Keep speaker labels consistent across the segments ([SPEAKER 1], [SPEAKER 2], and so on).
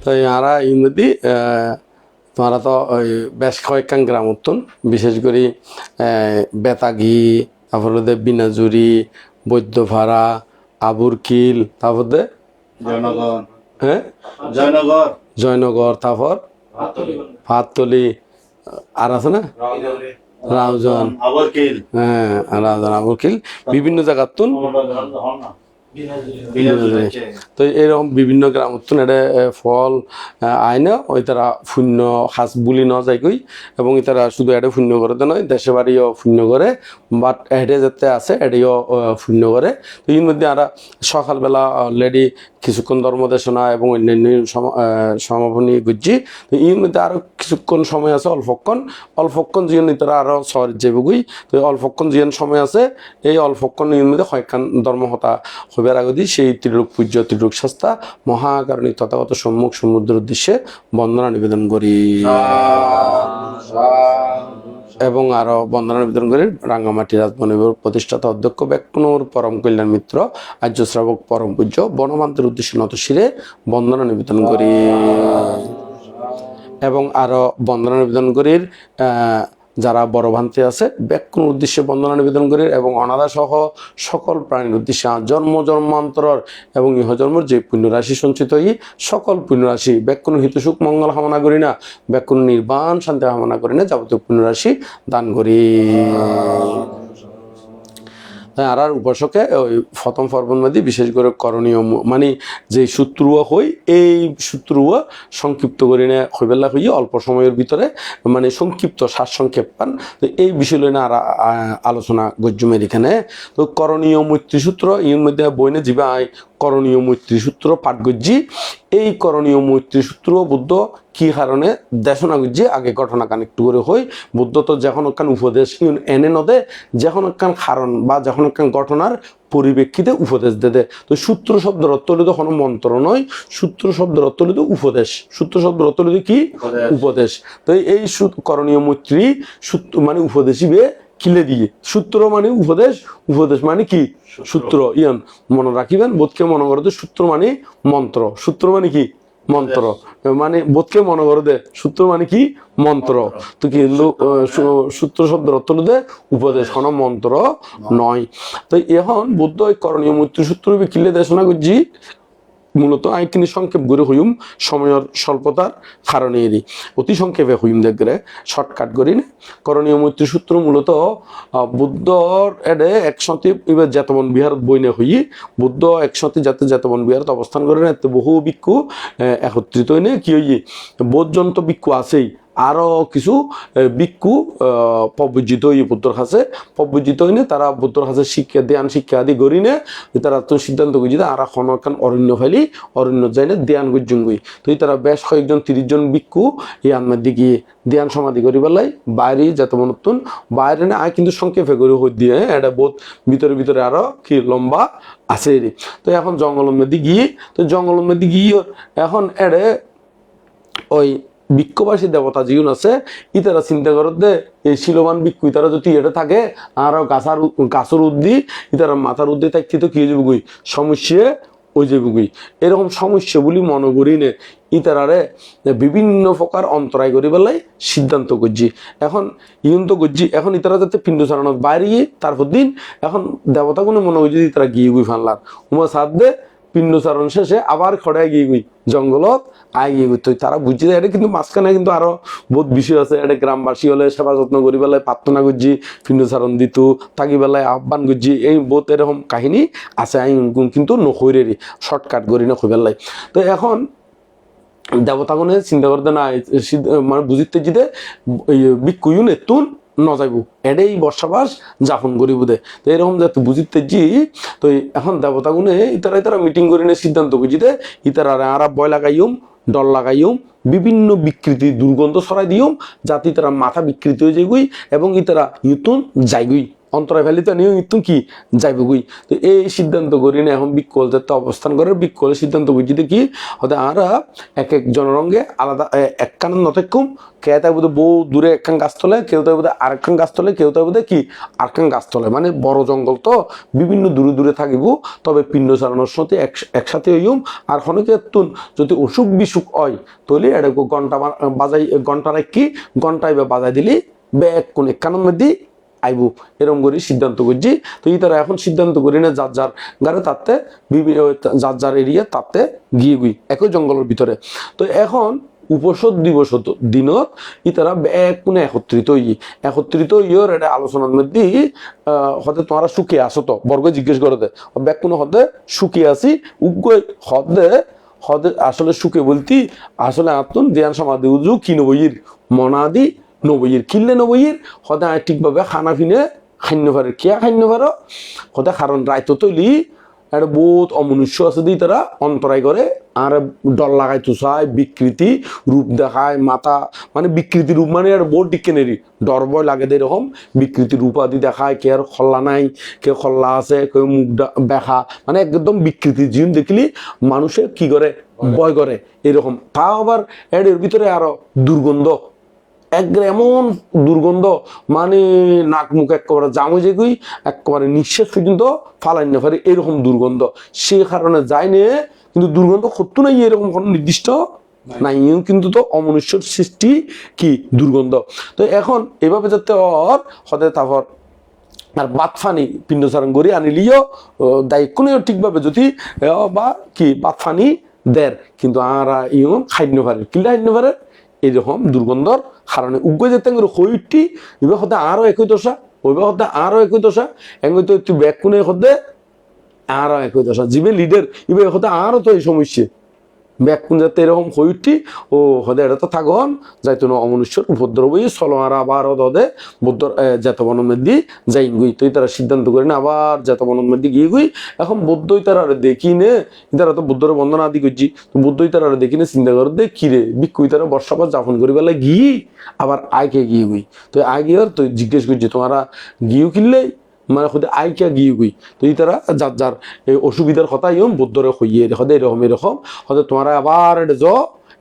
[SPEAKER 1] তো ইয়ারা তোমারা তো ওই বেশ কয়েকখান গ্রাম উত্তন বিশেষ করে বেতাগি তারপরে বিনাজুরি বৈদ্যভাড়া আবুরকিল তারপরে
[SPEAKER 2] জয়নগর
[SPEAKER 1] হ্যাঁ
[SPEAKER 2] জয়নগর
[SPEAKER 1] জয়নগর তারপর পাততলি আর আছে না রাউজন হ্যাঁ রাউজন আবুরকিল বিভিন্ন জায়গার তুন তো এরকম বিভিন্ন গ্রাম উত্তন এটা ফল আইনে ওই তারা শূন্য সাজ বুলি ন যায়গৈ এবং তারা শুধু এটা শূন্য করে নয় দেশে বাড়িও শূন্য করে বাট এডে যাতে আছে এডিও শূন্য করে তো এর মধ্যে আর সকালবেলা অলরেডি কিছুক্ষণ ধর্মদেশনা এবং অন্যান্য সম- সমাপনী গুজি তো এর মধ্যে আরও কিছুক্ষণ সময় আছে অল্পক্ষণ। অল্পক্ষণ যিন তারা আরও শহর যাবগুই তো অল্পক্ষণ যিন সময় আছে এই অল্পক্ষণ এর মধ্যে কয়েকখান ধর্মহতা হইবার আগদি সেই ত্রিলোক পূজ্য, ত্রিলোক শাস্তা মহাকারণী তথাগত সম্মুখ সমুদ্রের উদ্দেশ্যে বন্দনা নিবেদন করি। এবং আরও বন্দনা নিবেদন করি রাঙ্গামাটি রাজবনের প্রতিষ্ঠাতা অধ্যক্ষ ব্যাকুনুর পরম কল্যাণ মিত্র আর্য শ্রাবক পরম পূজ্য, বনমান্তের উদ্দেশ্যে নত শিরে বন্দনা নিবেদন করি। এবং আরও বন্দনা নিবেদন করির যারা বড় ভান্তি আছে ব্যাকুণ উদ্দেশ্যে বন্দনা নিবেদন করি এবং অনাদা সহ সকল প্রাণীর উদ্দেশ্যে জন্ম জন্মান্তর এবং ইহজন্মর যে পুণ্যরাশি সঞ্চিত হই, সকল পুণ্যরাশি ব্যাকুণ হিতসুখ মঙ্গল কামনা করি না ব্যাকুণ নির্বাণ, শান্তি কামনা করি না, যাবতীয় পুণ্যরাশি দান করি। আর আর উপাসকে ওই প্রথম পর্বণবাদী বিশেষ করে করণীয় মানে যে সূত্রুয়া হই, এই সূত্রুয়া সংক্ষিপ্ত করে নে হইবেলা হইয়ে অল্প সময়ের ভিতরে মানে সংক্ষিপ্ত সারসংক্ষেপ পান। তো এই বিষয় লই না আর আলোচনা গজ্জুমের এখানে। তো করণীয় মৈত্রী সূত্র এর মধ্যে বইনে আই করণীয় মৈত্রী সূত্র পাঠ গজ্জি এই করণীয় মৈত্রী সূত্র বুদ্ধ কি কারণে দেশনা গজ্জি আগে ঘটনা কান একটু করে হই? বুদ্ধ তো যখন একখান উপদেশ এনে নদে যখন একখান কারণ বা যখন একখান ঘটনার পরিপ্রেক্ষিতে উপদেশ দেদে তো সূত্র শব্দের অর্থ হলো কোনো মন্ত্র নয় সূত্র শব্দের অর্থ হলো উপদেশ। সূত্র শব্দের অর্থ হলো কি?
[SPEAKER 2] উপদেশ।
[SPEAKER 1] উপদেশ। তো এই করণীয় মৈত্রী সূত্র মানে উপদেশিবে কিলে দিয়ে। সূত্র মানে উপদেশ উপদেশ মানে কি? সূত্র। ইয়ান মনে রাখিবেন বোধকে মনে করো তো সূত্র মানে মন্ত্র। সূত্র মানে কি? মন্ত্র। মানে বোধকে মনে করো দে সূত্র মানে কি? মন্ত্র। তো কি সূত্র শব্দের অর্থ দে উপদেশ কোনো মন্ত্র নয়। তো এখন বুদ্ধ করণীয় মৈত্রী সূত্র কিলে দেশনা করছি মূলত আইকিনি সংক্ষেপ করে হইম সময়ের স্বল্পতার কারণে এরই অতি সংক্ষেপে হইম দেখে শর্টকাট করি না করণীয় মৈত্রী সূত্র মূলত বুদ্ধর এডে একসাথে এবার জাতবন বিহার বইনে হই বুদ্ধ একসাথে যাতে জাতবন বিহারত অবস্থান করে না এতে বহু বিক্ষু একত্রিত হইনে। কি হই বোধজন্ত বিক্ষু আছেই। আরও কিছু আহ, প্রবজিত হই বুদ্ধর কাছে প্রবজিত হইনে তারা বুদ্ধর কাছে শিক্ষা ধ্যান শিক্ষা আদি করিনে তারা তো সিদ্ধান্ত করছি আর এখন অরণ্য ফেলি অরণ্য যাইনে ধ্যান গুজন গই তো তারা বেশ কয়েকজন তিরিশ জন ভিক্ষু এই আনমার দিকে ধ্যান সমাধি করি পেলাই বাইরে যেত নতুন বাইরে না আয় কিন্তু সংক্ষেপে করে হই দিয়ে হ্যাঁ, এটা বোধ ভিতরে ভিতরে আরও কি লম্বা আছে। তো এখন জঙ্গলের মধ্যে গিয়ে তো জঙ্গলের মধ্যে গিয়ে এখন এড়ে ওই বিক্ষবাসী দেবতা জীবন আছে ইতারা চিন্তা করত এই শিলবান বিক্ষু ইতারা যদি এটা থাকে, আর গাছার গাছের উদ্দি ইতারা মাথার উদ্দি থাকতে তো কি হয়ে যাবে গুই সমস্যা ওই যাবে গুই এরকম সমস্যা বলি মনে করি নে ইতারারে বিভিন্ন প্রকার অন্তরায় করি বেলায় সিদ্ধান্ত করছি। এখন ইউন তো করছি, এখন ইতারা যাতে পিণ্ড চালানোর বাইরে তারপর দিন, এখন দেবতা কোনো মনে হয়েছে ইতারা গিয়ে গুই ফানলার। উমা সাথ দে পিণ্ডচারণ শেষে আবার খড়ায় গিয়ে গই জঙ্গলত আয় গিয়ে গই তারা বুঝছে যে এটা কিন্তু মাঝখানে কিন্তু আরও বহুত বিষয় আছে। এটা গ্রামবাসী হলে সেবা যত্ন করি বেলায় প্রার্থনা করছি, পিণ্ডচারণ দিত, থাকি বেলায় আহ্বান করছি। এই বহুত এরকম কাহিনী আছে আই কিন্তু নখৈরেরই শর্টকাট করি না বেলায় তো এখন দেবতাগণে চিন্তা করতে না মানে বুঝিতে জিতে বিক্ষুয়ুন এতুন নজাইব। এডেই বর্ষাবাস যাপন করিব দে। তো এরকম যাতে বুঝিতে জি, তো এখন দেবতাগুনে ইতারা ইতারা মিটিং করে নিয়ে সিদ্ধান্ত বুঝি দে। ইতারা আরা বয় লাগাইম ডল লাগাইম বিভিন্ন বিকৃতি দুর্গন্ধ ছড়াই দিও যাতে তারা মাথা বিকৃতি হয়ে যাইগুই এবং ইতারা ইতুন যাইগুই। অন্তরায় ফেলি, তো নিয়ে কিন্তু কি? যাইব গুই তো এই সিদ্ধান্ত করি না, এখন বিকল যাতে অবস্থান করে বিকলের সিদ্ধান্ত করছি কি, হতে আরা এক এক জনরঙ্গে আলাদা একখান নতেকুম কে তাই বোধ বউ দূরে একখান গাছ তোলে, কেউ তাই বোধ আরেকখান গাছ তোলে, কেউ তাই বোধ কি আরেকখান গাছ তোলে। মানে বড় জঙ্গল তো, বিভিন্ন দূরে দূরে থাকিব, তবে পিণ্ড চালানোর সাথে এক- একসাথে হইম আর হনকে তুন যদি অসুখ বিসুখ হয় তাহলে এটা ঘণ্টা বাজাই, ঘণ্টা রাখি ঘন্টায় বাজাই দিলি, বে ব্যাগ কোন একখানের মধ্যে আইব। এরকম করে সিদ্ধান্ত করছি। তো এই তারা এখন সিদ্ধান্ত করি না যার যার গাড়ে তাতে যার যার এরিয়া তাতে গিয়ে গুই, একই জঙ্গলের ভিতরে। তো এখন উপসদ দিবস হতো দিনত ই তারা এক কোনে একত্রিত হই একত্রিত ইয়ের এটা আলোচনার মধ্যে হতে তোমরা সুখে আসো তো, বর্গ জিজ্ঞেস করতে ব্যাগ কোনো হতে সুখে আসি উগ্র হদে হদে আসলে সুখে বলতি, আসলে আত্মন ধ্যান সমাধি উজু কি নবইয়ের মনাদি নবইয়ের কিনলে নবইয়ের, সদায় আয় ঠিকভাবে খানা ফিনে খান্য পারে কিয়া খান্য পারো হতে কারণ রাইতো তৈলি একটা বহুত অমনুষ্য আছে দি তারা, অন্তরায় করে, আর ডর লাগাই তুষায় বিকৃতি রূপ দেখায় মাথা মানে বিকৃতি রূপ মানে আর বহুত ডিকশনারি ডর ভয় লাগে দে এরকম, বিকৃতি রূপ আদি দেখায়, কে আর খল্লা নাই, কে খল্লা আছে কেউ মুখ দেখা মানে একদম বিকৃতি জীবন দেখলি, মানুষে কি করে, ভয় করে, এরকম। তা আবার এর ভিতরে আরও দুর্গন্ধ একবারে এমন দুর্গন্ধ মানে নাক মুখ একেবারে জামে যেগুই একেবারে নিঃশ্বাস পর্যন্ত ফালাই না পারে এরকম দুর্গন্ধ। সে কারণে যায় নে কিন্তু দুর্গন্ধ সত্য নাই এরকম কোনো নির্দিষ্ট নাই। কিন্তু তো অমনুষ্যর সৃষ্টি কি দুর্গন্ধ। তো এখন এভাবে যাতে ওর হতে তারপর আর বাত ফানি পিণ্ড সারণ করি আনিলিও কোনো ঠিকভাবে যদি বা কি বাত ফানি দের কিন্তু আর ইও খাইন্য পারে কিলা খাইন্য পারে এইরকম দুর্গন্ধর কারণে উগ্র যেতে হইটি এবার হতে আরও একই দশা, ওইবা হতে আরও একই দশা, এঙ্গই তো তুই ব্যাগ কোনে হতে আরও একই দশা। জিবে লিডার এবার হতে আরও তো এই সমস্যা। ব্যাকুন যাতে এরকম হইটি, ও হদে এটা তো থাকন যাইতো না অমনুষ্যর উপদ্রবই চলো আর আবার হদে বুদ্ধ জাত বনমেদি যাই গুই। তুই তারা সিদ্ধান্ত করে না আবার জাত বনমেদি গিয়ে গুই। এখন বুদ্ধই তারা দেখি নে তারা তো বুদ্ধর বন্দনা আদি করছি, তো বুদ্ধই তারা দেখি নে চিন্তা করে, দে কি রে বিক্ষুই তারা বর্ষাপাত যাপন করি বেলা গিয়ে আবার আয়কে গিয়ে গুই। তো আয় গিয়ে তুই জিজ্ঞেস করছি, তোমারা গিয়েও কিনলে মানে খুদে আইকা গিয়ে গুই। তো এই তারা যার যার এই অসুবিধার কথা ইয়ম বুদ্ধরে হইয়ে হদে এরকম এরকম হদে তোমারা আবার এটা জ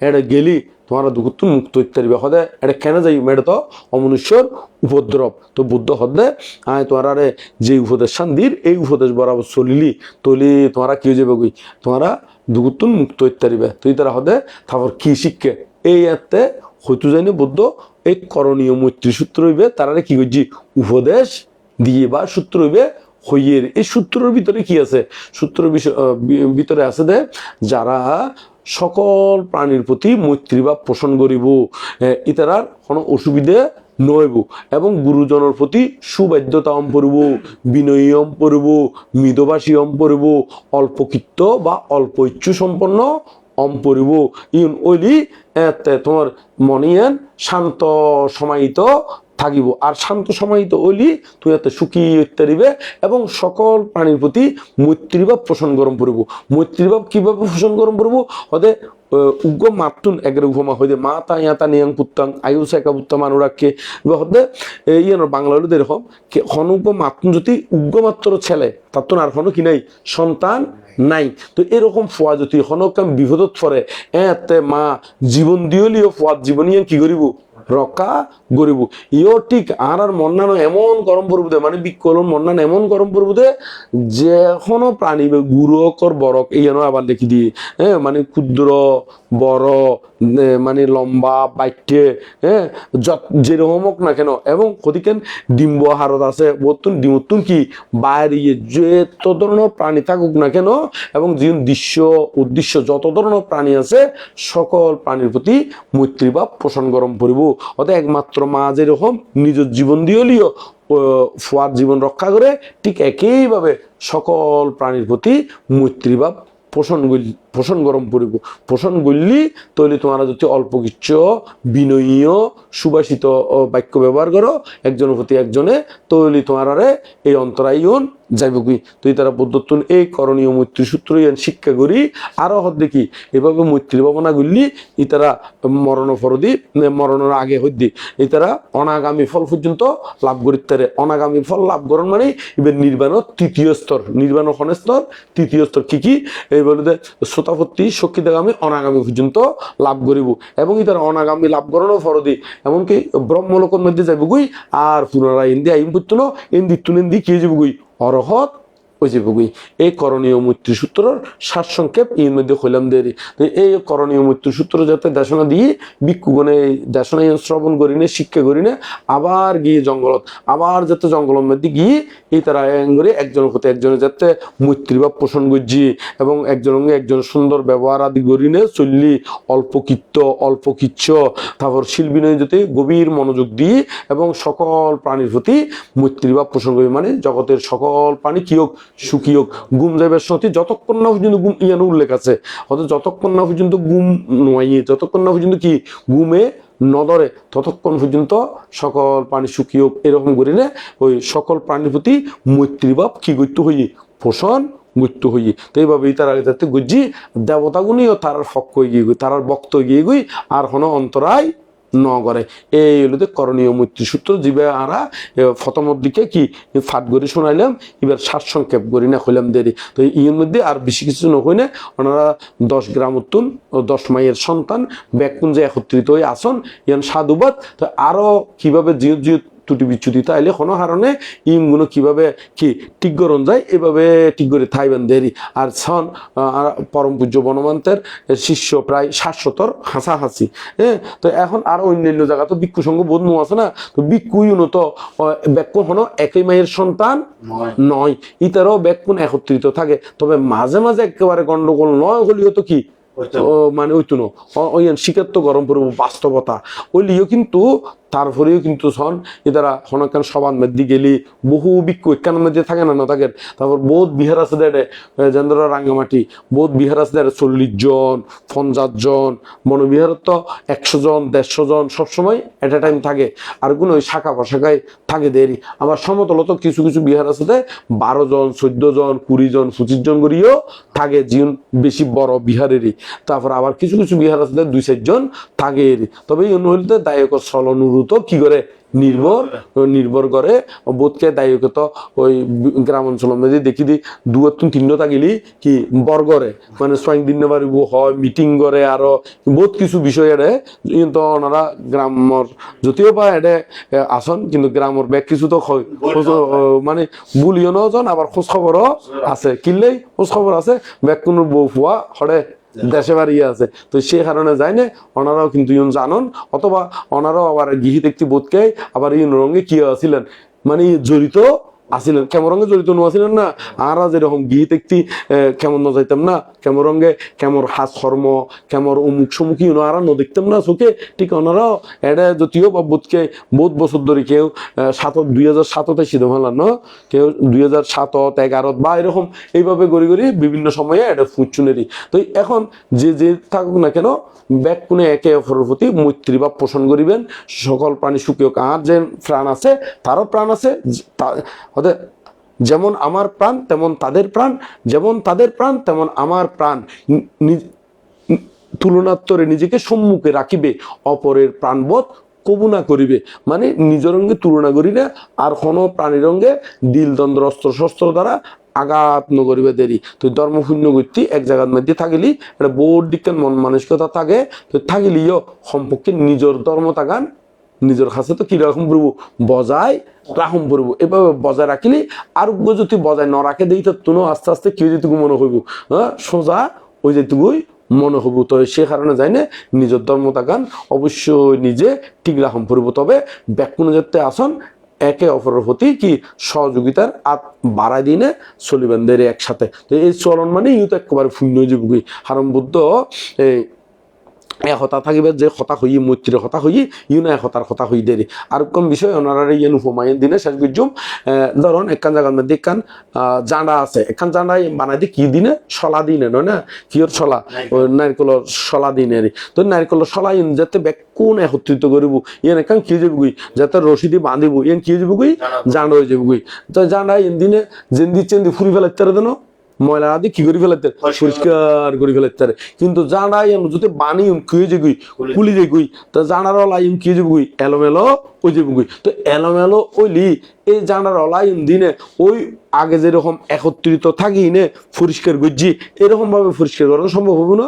[SPEAKER 1] এটা গেলি তোমারা দুগুত্তু মুক্ত ইত্যাদি হদে এটা কেন যাই এটা তো অমনুষ্যর উপদ্রব তো বুদ্ধ হদে আয় তোমারা রে যে উপদেশ শান্তির এই উপদেশ বরাবর চলিলি, তলি তোমারা কি হয়ে যাবে গুই? তোমারা দুগুত্তুন মুক্ত ইত্যাদি তো এই তারা হদে তারপর কি শিক্ষে? এই এতে হয়তো জানি বুদ্ধ, এই করণীয় মৈত্রী সূত্র হইবে তারা কি করছি উপদেশ দিয়ে বা সূত্র হইবে হইয়ের। এই সূত্রের ভিতরে কি আছে? সূত্র ভিতরে আছে দে যারা সকল প্রাণীর প্রতি মৈত্রীভাব পোষণ করিব আহ, ইতারার কোনো অসুবিধে নইব এবং গুরুজনের প্রতি সুবাধ্যতা অম পড়ব বিনয়ম পড়ব মৃদভাষী অম পড়ব অল্পকৃত্য বা অল্প ইচ্ছু সম্পন্ন অম পড়ব। ইন ওইলি তোমার মনিয়ান শান্ত সমাহিত থাকিব। আর শান্ত সমাহিত অলি তুই এতে সুখী ইত্যাদিবে এবং সকল প্রাণীর প্রতি মৈত্রীভাব পোষণ গরম পড়ব মৈত্রীভাব কীভাবে পোষণ গরম পড়ব হতে উগ্র মাতুন একের উপমা হইতে মা তা ইয়াতা নিয়াং পুত্তাং, আয়ু সেকা পুত্তা মানুরাককে এবার হতে ইয়ানোর বাংলা হলো এরকম হনুপ মাতুন যদি উগ্র মাত্র ছেলে, তার তো আর হনো কি নাই, সন্তান নাই। তো এরকম ফোয়া যদি হনকাম বিভদত পরে এতে মা জীবন দিয়লিও ফোয়াদ জীবনিয়ে কি করিব? রক্ষা গরিব। ইও ঠিক আর আর মন্নানো এমন গরম পড়ব দে মানে বিকলন মন্নান এমন গরম পড়ব দে যে এখনও প্রাণী বে গুরকর বরক, এই যেন আবার দেখি দিয়ে হ্যাঁ মানে ক্ষুদ্র, বড় মানে লম্বা, বাইটে হ্যাঁ যত যেরকম হোক না কেন, এবং কদিকেন ডিম্ব হারত আছে বর্তুন ডিমতুন কি, বাইরে যত ধরনের প্রাণী থাকুক না কেন, এবং যে দৃশ্য, উদ্দেশ্য যত ধরনের প্রাণী আছে, সকল প্রাণীর প্রতি মৈত্রীভাব পোষণ গরম পড়িব। অতএব একমাত্র মা যেরকম নিজের জীবন দিয়ে লিও ফুয়ার জীবন রক্ষা করে, ঠিক একইভাবে সকল প্রাণীর প্রতি মৈত্রীভাব পোষণ গল, পোষণ গরম পরিব পোষণ গুললি, তৈলি তোমার যদি অল্প কিছু বিনয়ীয় সুবাসিত বাক্য ব্যবহার করো। একজনের প্রতি একজনে তৈলি তোমারে এই অন্তরায়ন যাইব কি? তুই তারা পদ্ধতুন এই করণীয় মৈত্রী সূত্র শিক্ষা করি। আরও হদ দেখি, এভাবে মৈত্রী ভাবনা করলি ইতারা মরণ ফরদি মরণের আগে হইদি তারা অনাগামী ফল পর্যন্ত লাভ করিতে অনাগামী ফল লাভ করণ মানে এবার নির্বাণর তৃতীয় স্তর, নির্বাণ ক্ষণ স্তর, তৃতীয় স্তর কি কি? এই বলে যে শ্রোতাপত্তি শক্তিদাগামী অনাগামী পর্যন্ত লাভ করিব। এবং ইতারা অনাগামী লাভ করানো ফরদি এমনকি ব্রহ্মলোকর মধ্যে যাইব গুই, আর পুনরায় ইন্দি আইন পুত্তুন ইন্দি তুলেন্দি কে যাব গুই? অরহত ওই যে এই করণীয় মৈত্রী সূত্রর সার সংক্ষেপ এর মধ্যে হইলাম দেরি। এই করণীয় মৈত্রী সূত্র যাতে দেশনা দিয়ে ভিক্ষুগণে দেশনা শ্রবণ করি নে শিক্ষা করি নে আবার গিয়ে জঙ্গলত, আবার যাতে জঙ্গলের মধ্যে গিয়ে এই তারা করে একজনের প্রতি একজনের যাতে মৈত্রীভাব পোষণ করছি এবং একজনের একজন সুন্দর ব্যবহার আদি করি নে চললি অল্প কীর্ত অল্প কিচ্ছ তারপর শিল্পী যাতে গভীর মনোযোগ দিয়ে এবং সকল প্রাণীর প্রতি মৈত্রীভাব পোষণ করি। মানে জগতের সকল প্রাণী কি হোক সুখী হোক গুম যাইবার সত্যি যতক্ষণ না পর্যন্ত গুম ইয়ানো উল্লেখ আছে অথচ যতক্ষণ না পর্যন্ত গুম নয় যতক্ষণ না পর্যন্ত কি গুমে নদরে ততক্ষণ পর্যন্ত সকল প্রাণী সুখী হোক, এরকম করিলে ওই সকল প্রাণীর প্রতি মৈত্রীভাব কি করতে হই পোষণ মৃত্যু হই তো এইভাবেই তারা যাতে গুজি দেবতাগুনিও তার ফক্ক গিয়ে গই তার বক্ত গিয়ে গই, আর হন অন্তরায় ন করে এই হলো করণীয় মৈত্রী সূত্র জীবে আরা ফতমর দিকে কি ফাট করে শোনাইলাম, এবার সার সংক্ষেপ করি না হইলাম দেরি। তো ইয়ের মধ্যে আর বেশি কিছু না ওনারা দশ গ্রাম উত্তুন ও দশ মাইয়ের সন্তান, ব্যাকুঞ্জে একত্রিত হয়ে আসন, ইয়ান সাধুবাদ। তো আরও কীভাবে জিও জিও ত্রুটি বিচ্যুতি তাইলে কোনো কারণে ইমগুলো কীভাবে কি ঠিক যায় এভাবে ঠিক করে থাইবেন দেরি আর সন পরম পূজ্য বনমন্তের শিষ্য প্রায় সাতশতর হাসাহাসি হ্যাঁ? তো এখন আর অন্যান্য জায়গা তো ভিক্ষু সঙ্গ বোধ মু আছে না? তো ভিক্ষুইও তো ব্যাকুণ হনো একই মায়ের সন্তান
[SPEAKER 2] নয়।
[SPEAKER 1] নয়। ইতারও ব্যাকুণ একত্রিত থাকে। তবে মাঝে মাঝে একেবারে গন্ডগোল নয় হলেও তো কি? মানে ওই তুনো শিকার তো গরম পড়ব, বাস্তবতা। ওইলিও কিন্তু, তারপরেও কিন্তু সন এদারা হনকান সবার মধ্যে গেলি, বহু বিক্ষু একখান মধ্যে থাকে না না থাকে? তারপর বহুত বিহার আছে দেড়ে যেন্দ্র রাঙ্গামাটি, বহুত বিহার আছে দেড়ে চল্লিশ জন, পঞ্চাশ জন মনোবিহারত তো একশো জন, দেড়শো জন সবসময় এট এ টাইম থাকে। আর কোনো ওই শাখা প্রশাখায় থাকে দেরি। আবার সমতলত কিছু কিছু বিহার আছে বারো জন, চোদ্দ জন, কুড়ি জন, পঁচিশ জন করিও থাকে জীবন বেশি বড় বিহারেরই। তারপর আবার কিছু কিছু বিহার আছে দুই চারজন থাকে তবে এই অনুহলিতে দায়ক চলনুরূত কি করে? নির্ভর নির্ভর করে বোধকে দায়ক তো ওই গ্রাম অঞ্চলের মধ্যে দেখি দি দুয়ার তিন থাকিলি কি বর্গরে মানে স্বয়ং দিন পারিব হয় মিটিং করে আরও বহুত কিছু বিষয় এড়ে কিন্তু ওনারা গ্রামর যদিও বা এডে আসন কিন্তু গ্রামর ব্যাগ কিছু তো হয়। মানে বুলিও নজন আবার খোঁজ খবরও আছে। কিনলেই খোঁজ খবর আছে ব্যাগ কোনো বউ ফুয়া হরে দেশে বাড়ি আছে। তো সে কারণে যায় না ওনারাও কিন্তু ইউন জানন, অথবা ওনারাও আবার গৃহী দেখতে বোধকে আবার ইউন রঙে কি আছিলেন? মানে জড়িত আসিলেন। কেমন রঙে জড়িত আছিলেন না? আরা যেরকম গিয়ে দেখতে কেমন ন যাইতাম না? কেমন রঙে, কেমন হাস কর্ম কেমন অমুক সমুখী আর ন দেখতাম না চোখে। ঠিক ওনারাও এটা যদিও বা বোধকে বহুত বছর ধরে কেউ সাতত, দুই হাজার সাততে সিদ্ধ না? কেউ দুই হাজার সাতত, এগারত, বা এরকম এইভাবে গড়ি গড়ি বিভিন্ন সময়ে এটা ফুচুনেরই তো এখন যে যে থাকুক না কেন ব্যাগ কোনে একে অপরের প্রতি মৈত্রী বা পোষণ করিবেন। সকল প্রাণী সুখীয় আর যে প্রাণ আছে, তারও প্রাণ আছে। হতে যেমন আমার প্রাণ, তেমন তাদের প্রাণ। যেমন তাদের প্রাণ, তেমন আমার প্রাণ। তুলনাত্তরে নিজেকে সম্মুখে রাখিবে, অপরের প্রাণবোধ কবু না করিবে। মানে নিজের অঙ্গে তুলনা করি না, আর কোনো প্রাণীর অঙ্গে দিল অস্ত্র, শস্ত্র দ্বারা আঘাত ন করিবে দেরি। তো ধর্মশূন্য গতি এক জায়গার মধ্যে থাকিলি, একটা বোর্ড দিকের মন মানসিকতা থাকে, তো থাকিলিও সম্পর্কে নিজের ধর্ম তাগান নিজের কাছে তো কীরকম করব বজায় রাখম করব এভাবে বজায় রাখিলি, আর যদি বজায় ন রাখে দিই, তো তুনো আস্তে আস্তে কেউ যেটুকু মনে হইব হ্যাঁ সোজা ওই যেটুকুই মনে হইব তো সে কারণে যাই না, নিজের ধর্ম তাগান অবশ্যই নিজে ঠিক রাখম করব তবে ব্যাকুণ যাতে আসন, একে অপরের প্রতি কি সহযোগিতার আত বাড়াই দিনে চলিবেন একসাথে। তো এই চলন মানে ইউ তো একেবারে শূন্য জীবী হারম বুদ্ধ এই একতা থাকিবে যে কথা হই মৈত্রীর কথা হই ইউন একতার কথা হই দেরি আর কম বিষয় ওনারা ইয়েন উপমাইন দিনে শেষ গুজুম ধরুন একখান জায়গার মধ্যে একখান জাঁডা আছে। একখান জাঁডা বানাই দিয়ে কি দিনে? শলা দিনে নয় না? কিয়র শলা ওই নারকেলের শলা দিনে তো নারকেলের শলা ইন যাতে ব্যাক কোন একত্রিত করিব ইয়েন একখান কি যাবি গুই যাতে রশি দিয়ে বাঁধিব ইয়েন কি যাবি গুই জাঁডা হয়ে যাবি গুই তো জাঁডা ইন দিনে জেন্দি চেন্দি ফুরি ফেলাইতে দেন। ময়লা আদি কি করে ফেলাইতে? পরিষ্কার করে ফেলাইতে। কিন্তু জানা ইন যদি বানি কুয়ে যে গুই কুলি যে গুই তা জানার অলাইম কি যাবি গুই এলোমেলো ওই যে গুই তো এলোমেলো ওইলি এই জানার অলাইম দিনে ওই আগে যেরকম একত্রিত থাকি নে পরিষ্কার করছি এরকম ভাবে পরিষ্কার করানো সম্ভব হবে না।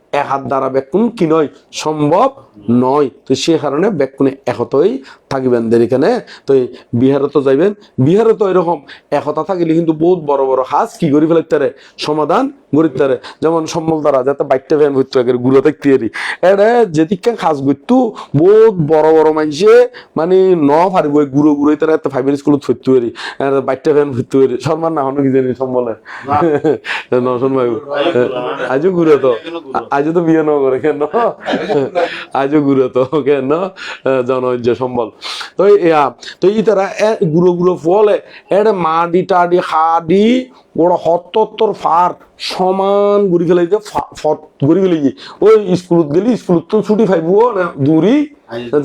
[SPEAKER 1] এক হাত দ্বারা ব্যাকুন কি নয়? সম্ভব নয়। তো সে কারণে ব্যাকুনে একতই থাকিবেন দের এখানে তো বিহারে তো যাইবেন। বিহারে তো এরকম একতা থাকিলে কিন্তু বহুত বড় বড় হাজ কি করি পারে? সমাধান পারে যেমন সম্বল দ্বারা যাতে বাইকটা ফ্যান হইতো একের গুঁড়ো থাকতে পারি এটা যেদিকে খাস করতো বহুত বড় বড় মানুষে মানে ন পারিব গুঁড়ো গুঁড়ো তারা একটা ফাইভের স্কুলত ফুটতে পারি বাইকটা ফ্যান ফুটতে পারি সম্মান না হনো কি জানি সম্বলে। নশন ভাই। আজও ঘুরে তো। আজও তো বিয়ে ন করে কেন আজও ঘুরে তো কেন জনজ সম্বল। তো ইয়া তো ই তারা গুঁড়ো গুঁড়ো ফলে এটা মাডি টাডি হাডি বড় হত্তর ফার সমান ঘুরি ফেলাই ফট ঘুরি ফেলাই ওই স্কুলত গেলি স্কুলত তো ছুটি ফাইব না দূরি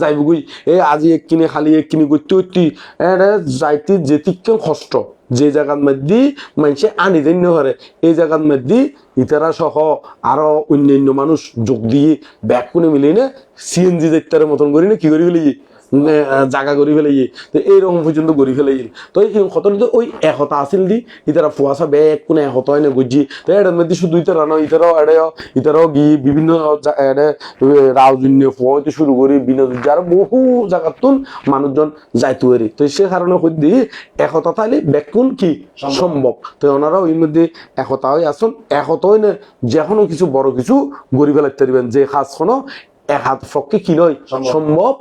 [SPEAKER 1] যাইব গই এ আজি এক কিনে খালি এক কিনে করতে করতে এটা যাইতে যেতিকে কষ্ট। যে জায়গার মধ্যে মানুষে আনি দেন হরে এই জায়গার মধ্যে ইতারা সহ আরও অন্যান্য মানুষ যোগ দিয়ে ব্যাগ কোনে মিলিয়ে না সিএনজি যাইতার মতন করি না কি করি ফেলি জাগা করি ফেলাই তো এইরকম পর্যন্ত করি ফেলাই তো এই কত ওই একতা আছিল দি ইতারা ফুয়াশা ব্যাগ কোনে একতা হয় না গুজি। তো এটার মধ্যে শুধু ইতারা নয় ইতারাও এড়ে ইতারাও গিয়ে বিভিন্ন এড়ে রাউজন্য ফুয়াইতে শুরু করি বিনোদন যার বহু জায়গাতুন মানুষজন যাইতে পারি তো সে কারণে হইদি একতা তাইলে ব্যাকুন কি? সম্ভব তো ওনারাও এর মধ্যে একতা হয়ে আসুন একতা হই না? যে কোনো কিছু বড় কিছু গড়ি ফেলাইতে পারবেন যে কাজ কোনো এক হাত পক্ষে কি নয় সম্ভব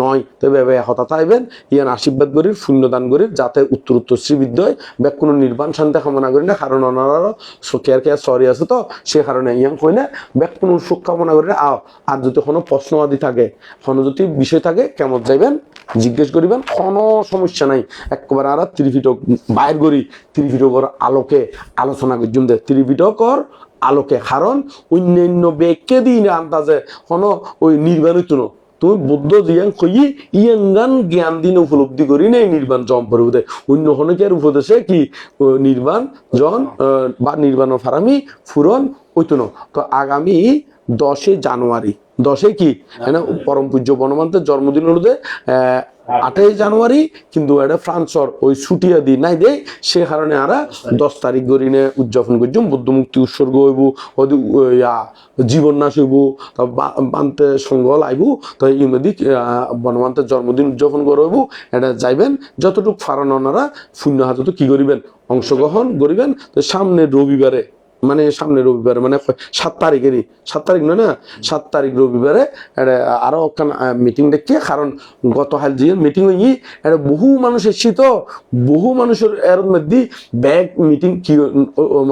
[SPEAKER 1] নয়। তবে এবার একতা তাইবেন ইয়ান আশীর্বাদ করির পুণ্যদান করির যাতে উত্তর উত্তর শ্রীবিদ্য হয়। কোনো নির্বাণ শান্তি কামনা করি না, কারণ ওনারারও কেয়ার কেয়ার সরি আছে তো, সে কারণে ইয়াং কই না ব্যাক কোনো সুখ কামনা করি না আর যদি কোনো প্রশ্ন আদি থাকে, কোনো যদি বিষয় থাকে কেমন যাইবেন, জিজ্ঞেস করিবেন, কোনো সমস্যা নাই। একবার আর ত্রিপিটক বাইর করি, ত্রিপিটকর আলোকে আলোচনা করছুন দে। ত্রিপিটকর আলোকে, কারণ অন্যান্য ব্যক্তি দিন আন্দাজে কোনো ওই নির্বাণ হইতো না। তুমি বুদ্ধ জিয়ান কই ইয়াঙ্গান জ্ঞান দিন উপলব্ধি করি নেই নির্বাণ জম পরিবতে। অন্য হনকের উপদেশে কি নির্বাণ জন বা নির্বাণ ফারামি ফুরন হইতো না তো আগামী দশে জানুয়ারি। দশে কি? হ্যাঁ পরম পূজ্য বনমান্তের জন্মদিন হলুদে আটই জানুয়ারি, কিন্তু এটা ফ্রান্সর ওই ছুটিয়া দি নাই দেয় সে কারণে আরা দশ তারিখ গরিনে উদযাপন করছুম বুদ্ধ মুক্তি উৎসর্গ হইব ওদি ইয়া, জীবন নাশ হইব বানতে সঙ্গ লাইব, তো ইমেদি বনমান্তের জন্মদিন উদযাপন করব এটা যাইবেন, যতটুকু ফারান ওনারা শূন্য হাতে তো কি করিবেন? অংশগ্রহণ করিবেন, তো সামনে রবিবারে মানে সামনে রবিবারে মানে সাত তারিখেরই, সাত তারিখ নয় না? সাত তারিখ রবিবারে আরও একখান মিটিং দেখি কারণ গত হাল যে মিটিং হই এটা বহু মানুষ এসছি তো, বহু মানুষের এর মধ্যে ব্যাগ মিটিং কি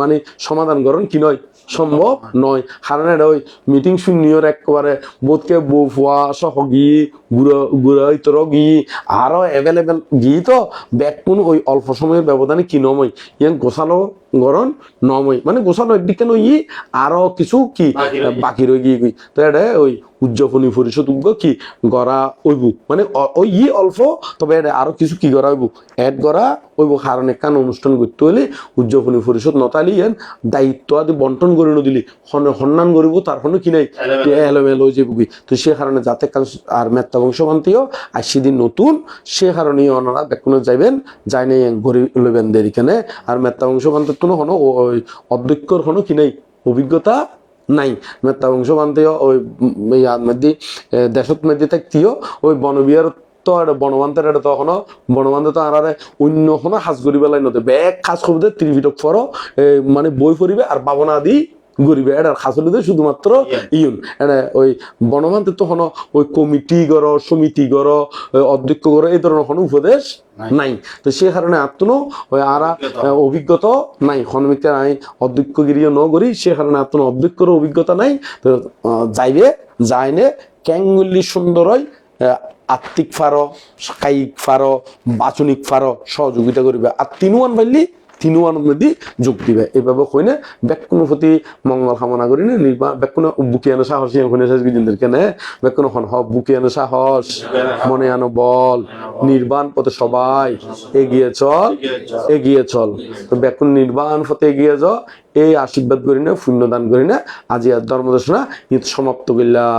[SPEAKER 1] মানে সমাধান করেন কি নয়, সম্ভব নয়। কারণ এটা ওই মিটিং শূন্যর একেবারে বোধকে বউ ফুয়া সহ গি গুড়ো গুড়ো ইতর গি আরও অ্যাভেলেবেল গি তো ব্যাগ কোন ওই অল্প সময়ের ব্যবধানে কি নমই ইয়ান গোছালো গরণ নমই। মানে গোছালো একদিকে নই আরও কিছু কি
[SPEAKER 2] বাকি রয়ে গিয়ে।
[SPEAKER 1] বাকি তো এটা ওই উদযাপনী পরিষদ উগ্র কি গড়া ওইব। মানে ওই ই অল্প তবে এটা আরও কিছু কি গড়া হইব এড গড়া ওইব কারণ একখান অনুষ্ঠান করতে হলে উদযাপনী পরিষদ নতালি এন দায়িত্ব আদি বন্টন করে নদিলি সন্ধান করিব তার কোনো কি নাই?
[SPEAKER 2] এলোমেলো।
[SPEAKER 1] হয়ে যাবি তো সে কারণে যাতে আর মেত্তা বংশবান্তিও আর সেদিন নতুন সে কারণে ওনারা বেকুনে যাইবেন যাই নাই ঘুরে লইবেন দেরিখানে। আর মেত্তা বংশবান্তের তো হনো ওই অধ্যক্ষর হনো কি নাই? অভিজ্ঞতা নাই। মেত্তা বংশবান্তিও ওই মেদি দেশত মেদি থাকতিও ওই বনবিহার তো আর বনবান্তের এটা তখন বনবান্ধে তো আর অন্য কোনো সাজ করি পেলাই নতে। বেগ সাজ করবে ত্রিভিটক ফর মানে বই ফরিবে আর বাবনা আদি গরিবে এটার খাসলিতে শুধুমাত্র ইউন। এটা ওই বনবান্তে তখন ওই কমিটি গর সমিতি গর অধ্যক্ষ গর এই ধরনের কোনো উপদেশ নাই। তো সে কারণে আত্মনো ওই আরা অভিজ্ঞতা। নাই। হনমিকে নাই অধ্যক্ষগিরিও ন করি সে কারণে আত্মনো অধ্যক্ষর অভিজ্ঞতা নাই। তো যাইবে যায়নে ক্যাঙ্গুলি সুন্দরই আত্মিক ফারো কায়িক ফারো বাচনিক ফারো সহযোগিতা করিবে। আর তিনুয়ান পাইলি তিনুয়ান মধ্যে যোগ দিবে। এইভাবে কইনে বেকুনের প্রতি মঙ্গল কামনা করি নে নির্বা বেকুনে বুকে আনো সাহস কইনে সাজ বিজিনদের কেনে। বেকুনে হন হ বুকে আনো সাহস, মনে আনো বল, নির্বাণ পথে সবাই, এগিয়ে চল এগিয়ে চল। তো বেকুন নির্বাণ পথে এগিয়ে যাও, এই আশীর্বাদ করি না পুণ্য দান করি না আজি আর ধর্মদর্শনা ইত সমাপ্ত করলাম